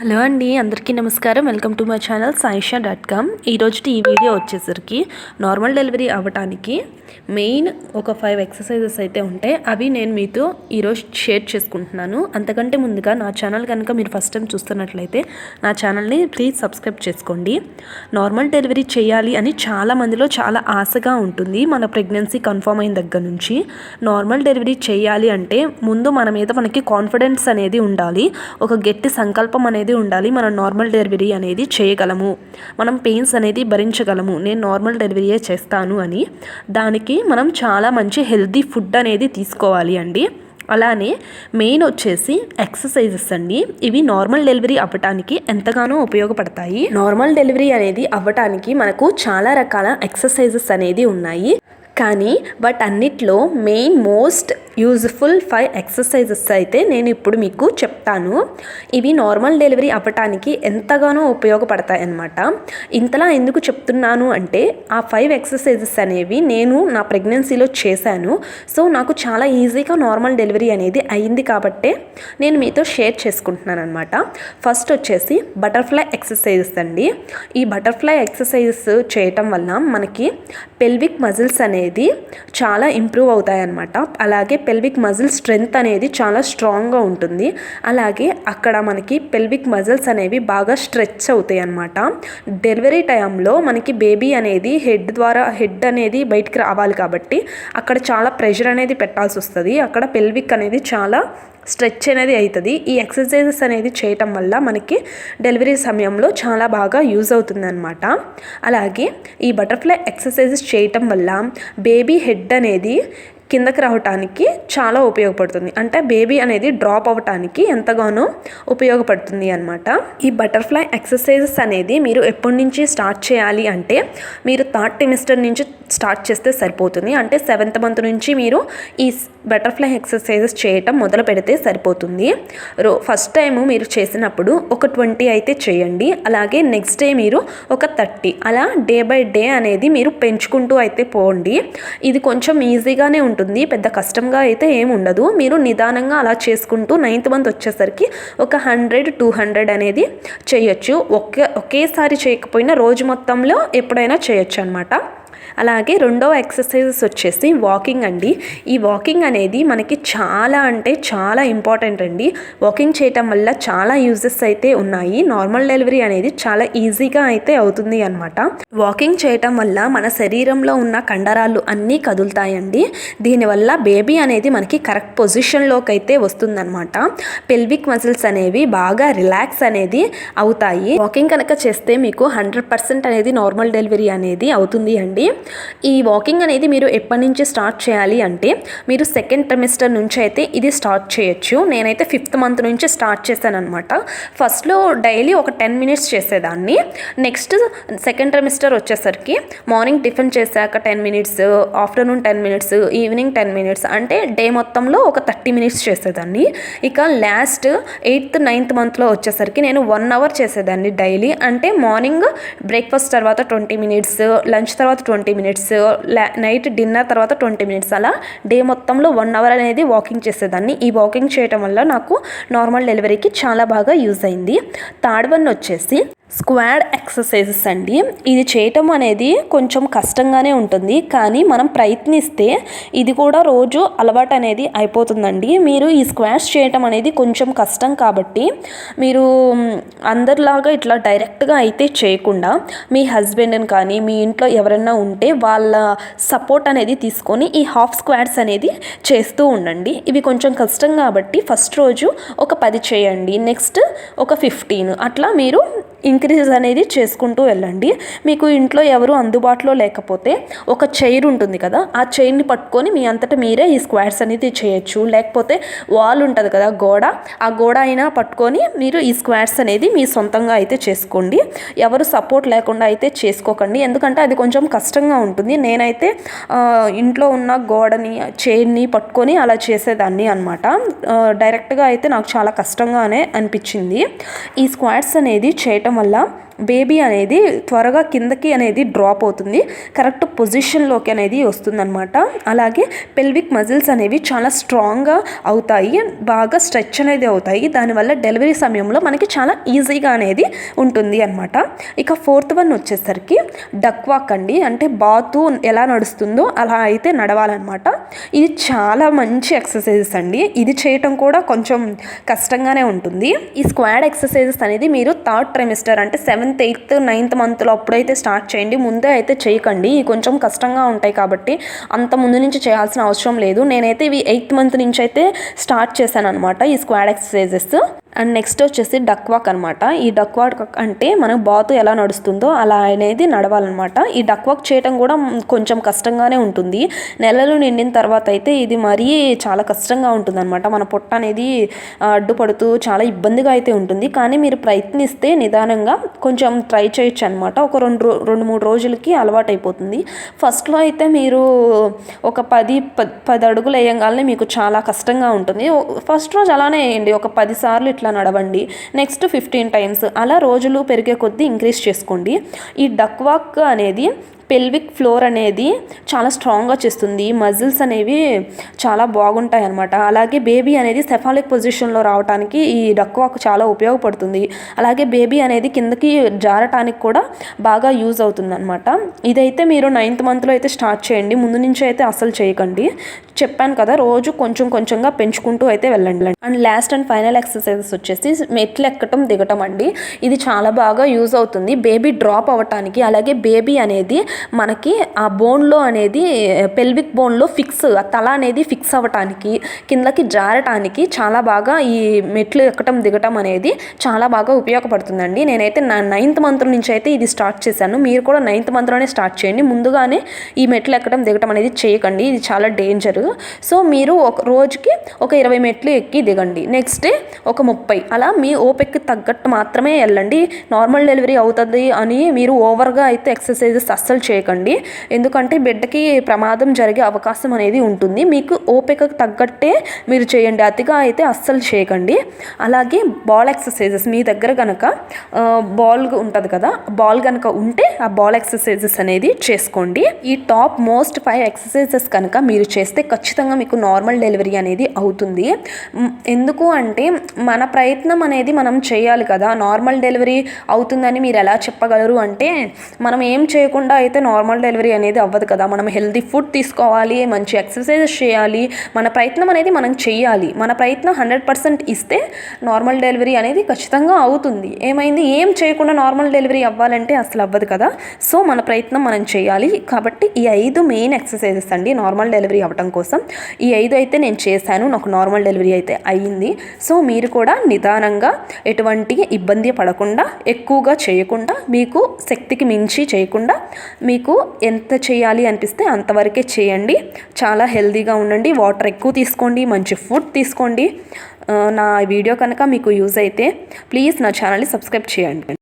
Hello అండి అందరికీ నమస్కారం. Welcome to my channel Saisha dot com. ఈరోజు ఈ వీడియో వచ్చేసరికి నార్మల్ డెలివరీ అవ్వటానికి మెయిన్ ఒక ఫైవ్ ఎక్సర్సైజెస్ అయితే ఉంటాయి. అవి నేను మీతో ఈరోజు షేర్ చేసుకుంటున్నాను. అంతకంటే ముందుగా నా ఛానల్ కనుక మీరు ఫస్ట్ టైం చూస్తున్నట్లయితే నా ఛానల్ని ప్లీజ్ సబ్స్క్రైబ్ చేసుకోండి. నార్మల్ డెలివరీ చేయాలి అని చాలా మందిలో చాలా ఆశగా ఉంటుంది. మన ప్రెగ్నెన్సీ కన్ఫర్మ్ అయిన దగ్గర నుంచి నార్మల్ డెలివరీ చేయాలి అంటే ముందు మన మీద మనకి కాన్ఫిడెన్స్ అనేది ఉండాలి. ఒక గట్టి సంకల్పం అనేది ఉండాలి. మనం నార్మల్ డెలివరీ అనేది చేయగలము. మనం పెయిన్స్ అనేది భరించగలము. నేను నార్మల్ డెలివరీయే చేస్తాను అని. దానికి మనం చాలా మంచి హెల్తీ ఫుడ్ అనేది తీసుకోవాలి అండి. అలానే మెయిన్ వచ్చేసి ఎక్సర్సైజెస్ అండి. ఇవి నార్మల్ డెలివరీ అవ్వటానికి ఎంతగానో ఉపయోగపడతాయి. నార్మల్ డెలివరీ అనేది అవ్వటానికి మనకు చాలా రకాల ఎక్సర్సైజెస్ అనేది ఉన్నాయి. కానీ వాటన్నిటిలో main most useful five exercises అయితే నేను ఇప్పుడు మీకు చెప్తాను. ఇవి నార్మల్ డెలివరీ అవ్వటానికి ఎంతగానో ఉపయోగపడతాయి అన్నమాట ఇంతలా ఎందుకు చెప్తున్నాను అంటే ఆ ఫైవ్ ఎక్సర్సైజెస్ అనేవి నేను నా ప్రెగ్నెన్సీలో చేశాను. సో నాకు చాలా ఈజీగా నార్మల్ డెలివరీ అనేది అయింది కాబట్టే నేను మీతో షేర్ చేసుకుంటున్నాను అనమాట ఫస్ట్ వచ్చేసి బటర్ఫ్లై ఎక్సర్సైజెస్ అండి. ఈ బటర్ఫ్లై ఎక్సర్సైజెస్ చేయటం వల్ల మనకి పెల్విక్ మజిల్స్ అనేది చాలా ఇంప్రూవ్ అవుతాయి అన్నమాట అలాగే పెల్విక్ మజిల్ స్ట్రెంగ్త్ అనేది చాలా స్ట్రాంగ్గా ఉంటుంది. అలాగే అక్కడ మనకి పెల్విక్ మజిల్స్ అనేవి బాగా స్ట్రెచ్ అవుతాయి అన్నమాట డెలివరీ టైంలో మనకి బేబీ అనేది హెడ్ ద్వారా హెడ్ అనేది బయటికి రావాలి కాబట్టి అక్కడ చాలా ప్రెషర్ అనేది పెట్టాల్సి వస్తుంది. అక్కడ పెల్విక్ అనేది చాలా స్ట్రెచ్ అనేది అవుతుంది ఈ ఎక్సర్సైజెస్ అనేది చేయటం వల్ల మనకి డెలివరీ సమయంలో చాలా బాగా యూజ్ అవుతుంది అనమాట అలాగే ఈ బటర్ఫ్లై ఎక్సర్సైజెస్ చేయటం వల్ల బేబీ హెడ్ అనేది కిందకి రావటానికి చాలా ఉపయోగపడుతుంది. అంటే బేబీ అనేది డ్రాప్ అవ్వటానికి ఎంతగానో ఉపయోగపడుతుంది అనమాట ఈ బటర్ఫ్లై ఎక్సర్సైజెస్ అనేది మీరు ఎప్పటి నుంచి స్టార్ట్ చేయాలి అంటే మీరు థర్డ్ టెమిస్టర్ నుంచి స్టార్ట్ చేస్తే సరిపోతుంది. అంటే సెవెంత్ మంత్ నుంచి మీరు ఈ బటర్ఫ్లై ఎక్సర్సైజెస్ చేయటం మొదలు పెడితే సరిపోతుంది. రో ఫస్ట్ టైం మీరు చేసినప్పుడు ఒక ట్వంటీ అయితే చేయండి. అలాగే నెక్స్ట్ డే మీరు ఒక థర్టీ. అలా డే బై డే అనేది మీరు పెంచుకుంటూ అయితే పోండి. ఇది కొంచెం ఈజీగానే ఉంటుంది. పెద్ద కష్టంగా అయితే ఏమి ఉండదు. మీరు నిదానంగా అలా చేసుకుంటూ నైన్త్ మంత్ వచ్చేసరికి ఒక హండ్రెడ్ టూ హండ్రెడ్ అనేది చేయొచ్చు. ఒకే ఒకేసారి చేయకపోయినా రోజు మొత్తంలో ఎప్పుడైనా చేయొచ్చు అనమాట అలాగే రెండో ఎక్సర్సైజెస్ వచ్చేసి వాకింగ్ అండి. ఈ వాకింగ్ అనేది మనకి చాలా అంటే చాలా ఇంపార్టెంట్ అండి. వాకింగ్ చేయటం వల్ల చాలా యూజెస్ అయితే ఉన్నాయి. నార్మల్ డెలివరీ అనేది చాలా ఈజీగా అయితే అవుతుంది అనమాట వాకింగ్ చేయటం వల్ల మన శరీరంలో ఉన్న కండరాలు అన్నీ కదులుతాయండి. దీనివల్ల బేబీ అనేది మనకి కరెక్ట్ పొజిషన్లోకి అయితే వస్తుందన్నమాట. పెల్విక్ మజిల్స్ అనేవి బాగా రిలాక్స్ అనేది అవుతాయి. వాకింగ్ కనుక చేస్తే మీకు హండ్రెడ్ పర్సెంట్ అనేది నార్మల్ డెలివరీ అనేది అవుతుంది అండి. ఈ వాకింగ్ అనేది మీరు ఎప్పటి నుంచి స్టార్ట్ చేయాలి అంటే మీరు సెకండ్ ట్రిమిస్టర్ నుంచి అయితే ఇది స్టార్ట్ చేయొచ్చు. నేనైతే ఫిఫ్త్ మంత్ నుంచి స్టార్ట్ చేశాను అనమాట ఫస్ట్లో డైలీ ఒక టెన్ మినిట్స్ చేసేదాన్ని. నెక్స్ట్ సెకండ్ ట్రిమిస్టర్ వచ్చేసరికి మార్నింగ్ టిఫిన్ చేశాక ten minutes afternoon ten minutes evening ten minutes అంటే డే మొత్తంలో ఒక థర్టీ మినిట్స్ చేసేదాన్ని. ఇక లాస్ట్ ఎయిత్ నైన్త్ మంత్లో వచ్చేసరికి నేను వన్ అవర్ చేసేదాన్ని డైలీ అంటే మార్నింగ్ బ్రేక్ఫాస్ట్ తర్వాత ట్వంటీ మినిట్స్ లంచ్ తర్వాత ట్వంటీ మినిట్స్ నైట్ డిన్నర్ తర్వాత ట్వంటీ మినిట్స్ అలా డే మొత్తంలో వన్ అవర్ అనేది వాకింగ్ చేసేదాన్ని. ఈ వాకింగ్ చేయటం వల్ల నాకు నార్మల్ డెలివరీకి చాలా బాగా యూజ్ అయింది. థర్డ్ వన్ వచ్చేసి స్క్వాడ్ ఎక్సర్సైజెస్ అండి. ఇది చేయటం అనేది కొంచెం కష్టంగానే ఉంటుంది. కానీ మనం ప్రయత్నిస్తే ఇది కూడా రోజు అలవాటు అనేది అయిపోతుందండి. మీరు ఈ స్క్వాడ్స్ చేయటం అనేది కొంచెం కష్టం కాబట్టి మీరు అందరిలాగా ఇట్లా డైరెక్ట్గా అయితే చేయకుండా మీ హస్బెండ్ని కానీ మీ ఇంట్లో ఎవరైనా ఉంటే వాళ్ళ సపోర్ట్ అనేది తీసుకొని ఈ హాఫ్ స్క్వాడ్స్ అనేది చేస్తూ ఉండండి. ఇవి కొంచెం కష్టం కాబట్టి ఫస్ట్ రోజు ఒక పది చేయండి. నెక్స్ట్ ఒక ఫిఫ్టీన్. అట్లా మీరు ఇంక్రీజెస్ అనేది చేసుకుంటూ వెళ్ళండి. మీకు ఇంట్లో ఎవరు అందుబాటులో లేకపోతే ఒక చైర్ ఉంటుంది కదా ఆ చైర్ని పట్టుకొని మీ అంతటా మీరే ఈ స్క్వాడ్స్ అనేది చేయొచ్చు. లేకపోతే వాల్ ఉంటుంది కదా గోడ ఆ గోడ అయినా పట్టుకొని మీరు ఈ స్క్వాడ్స్ అనేది మీ సొంతంగా అయితే చేసుకోండి. ఎవరు సపోర్ట్ లేకుండా అయితే చేసుకోకండి. ఎందుకంటే అది కొంచెం కష్టంగా ఉంటుంది. నేనైతే ఇంట్లో ఉన్న గోడని చైర్ని పట్టుకొని అలా చేసేదాన్ని అనమాట డైరెక్ట్గా అయితే నాకు చాలా కష్టంగానే అనిపించింది. ఈ స్క్వాడ్స్ అనేది చేయటం వల్ల బేబీ అనేది త్వరగా కిందకి అనేది డ్రాప్ అవుతుంది. కరెక్ట్ పొజిషన్లోకి అనేది వస్తుందన్నమాట. అలాగే పెల్విక్ మజిల్స్ అనేవి చాలా స్ట్రాంగ్గా అవుతాయి. బాగా స్ట్రెచ్ అనేది అవుతాయి. దానివల్ల డెలివరీ సమయంలో మనకి చాలా ఈజీగా అనేది ఉంటుంది అనమాట ఇక ఫోర్త్ వన్ వచ్చేసరికి డక్ వాక్ అండి. అంటే బాతు ఎలా నడుస్తుందో అలా అయితే నడవాలన్నమాట. ఇది చాలా మంచి ఎక్సర్సైజెస్ అండి. ఇది చేయటం కూడా కొంచెం కష్టంగానే ఉంటుంది. ఈ స్క్వాడ్ ఎక్సర్సైజెస్ అనేది మీరు థర్డ్ ట్రైమిస్టర్ అంటే సెవెంత్ ఎయిత్ నైన్త్ మంత్లో అప్పుడైతే స్టార్ట్ చేయండి. ముందే అయితే చేయకండి. ఇవి కొంచెం కష్టంగా ఉంటాయి కాబట్టి అంత ముందు నుంచి చేయాల్సిన అవసరం లేదు. నేనైతే ఇవి ఎయిత్ మంత్ నుంచి అయితే స్టార్ట్ చేశాను అనమాట ఈ స్క్వాడ్ ఎక్సర్సైజెస్. అండ్ నెక్స్ట్ వచ్చేసి డక్ వాక్ అనమాట ఈ డక్ వాక్ అంటే మనకు బాతు ఎలా నడుస్తుందో అలా అనేది నడవాలన్నమాట. ఈ డక్ వాక్ చేయటం కూడా కొంచెం కష్టంగానే ఉంటుంది. నెలలు నిండిన తర్వాత అయితే ఇది మరీ చాలా కష్టంగా ఉంటుందన్నమాట. మన పొట్ట అనేది అడ్డుపడుతూ చాలా ఇబ్బందిగా అయితే ఉంటుంది. కానీ మీరు ప్రయత్నిస్తే నిదానంగా కొంచెం ట్రై చేయొచ్చు అనమాట ఒక రెండు రెండు మూడు రోజులకి అలవాటు అయిపోతుంది ఫస్ట్లో అయితే మీరు ఒక పది పది అడుగులు వేయగానే మీకు చాలా కష్టంగా ఉంటుంది. ఫస్ట్ రోజు అలానే వేయండి. ఒక పది అట్లా నడవండి. నెక్స్ట్ ఫిఫ్టీన్ టైమ్స్ అలా రోజులు పెరిగే కొద్దీ ఇంక్రీజ్ చేసుకోండి. ఈ డక్ వాక్ అనేది పెల్విక్ ఫ్లోర్ అనేది చాలా స్ట్రాంగ్గా చేస్తుంది. మజిల్స్ అనేవి చాలా బాగుంటాయి అనమాట అలాగే బేబీ అనేది సెఫాలిక్ పొజిషన్లో రావడానికి ఈ డక్వాక్ చాలా ఉపయోగపడుతుంది. అలాగే బేబీ అనేది కిందకి జారటానికి కూడా బాగా యూజ్ అవుతుంది అనమాట ఇదైతే మీరు నైన్త్ మంత్లో అయితే స్టార్ట్ చేయండి. ముందు నుంచి అయితే అసలు చేయకండి. చెప్పాను కదా రోజు కొంచెం కొంచెంగా పెంచుకుంటూ అయితే వెళ్ళండి. And last and final exercises వచ్చేసి మెట్లు ఎక్కటం దిగటం అండి. ఇది చాలా బాగా యూజ్ అవుతుంది. బేబీ డ్రాప్ అవ్వటానికి అలాగే బేబీ అనేది మనకి ఆ బోన్లో అనేది పెల్విక్ బోన్లో ఫిక్స్ ఆ తల అనేది ఫిక్స్ అవ్వటానికి కిందకి జారటానికి చాలా బాగా ఈ మెట్లు ఎక్కటం దిగటం అనేది చాలా బాగా ఉపయోగపడుతుందండి. నేనైతే నా నైన్త్ మంత్ నుంచి అయితే ఇది స్టార్ట్ చేశాను. మీరు కూడా నైన్త్ మంత్లోనే స్టార్ట్ చేయండి. ముందుగానే ఈ మెట్లు ఎక్కడం దిగటం అనేది చేయకండి. ఇది చాలా డేంజర్ సో మీరు ఒక రోజుకి ఒక ఇరవై మెట్లు ఎక్కి దిగండి. నెక్స్ట్ డే ఒక ముప్పై. అలా మీ ఓపెక్కి తగ్గట్టు మాత్రమే వెళ్ళండి. నార్మల్ డెలివరీ అవుతుంది అని మీరు ఓవర్గా అయితే ఎక్సర్సైజెస్ అస్సలు చేయకండి. ఎందుకంటే బిడ్డకి ప్రమాదం జరిగే అవకాశం అనేది ఉంటుంది. మీకు ఓపికకు తగ్గట్టే మీరు చేయండి. అతిగా అయితే అస్సలు చేయకండి. అలాగే బాల్ ఎక్సర్సైజెస్ మీ దగ్గర కనుక బాల్ ఉంటుంది కదా బాల్ కనుక ఉంటే ఆ బాల్ ఎక్సర్సైజెస్ అనేది చేసుకోండి. ఈ టాప్ మోస్ట్ ఫైవ్ ఎక్సర్సైజెస్ కనుక మీరు చేస్తే ఖచ్చితంగా మీకు నార్మల్ డెలివరీ అనేది అవుతుంది. ఎందుకు అంటే మన ప్రయత్నం అనేది మనం చేయాలి కదా. నార్మల్ డెలివరీ అవుతుందని మీరు ఎలా చెప్పగలరు అంటే మనం ఏం చేయకుండా అయితే నార్మల్ డెలివరీ అనేది అవ్వదు కదా. మనం హెల్దీ ఫుడ్ తీసుకోవాలి మంచి ఎక్సర్సైజెస్ చేయాలి మన ప్రయత్నం అనేది మనం చేయాలి మన ప్రయత్నం హండ్రెడ్ పర్సెంట్ ఇస్తే నార్మల్ డెలివరీ అనేది ఖచ్చితంగా అవుతుంది. ఏమైంది? ఏం చేయకుండా నార్మల్ డెలివరీ అవ్వాలంటే అసలు అవ్వదు కదా. సో మన ప్రయత్నం మనం చేయాలి కాబట్టి ఈ ఐదు మెయిన్ ఎక్సర్సైజెస్ అండి నార్మల్ డెలివరీ అవ్వటం కోసం. ఈ ఐదు అయితే నేను చేశాను. నాకు నార్మల్ డెలివరీ అయితే అయ్యింది. సో మీరు కూడా నిదానంగా ఎటువంటి ఇబ్బంది పడకుండా ఎక్కువగా చేయకుండా మీకు శక్తికి మించి చేయకుండా మీకు ఎంత చేయాలి అనిపిస్తే అంతవరకే చేయండి. చాలా హెల్దీగా ఉండండి. వాటర్ ఎక్కువ తీసుకోండి. మంచి ఫుడ్ తీసుకోండి. నా వీడియో కనుక మీకు యూజ్ అయితే ప్లీజ్ నా ఛానల్ని సబ్స్క్రైబ్ చేయండి.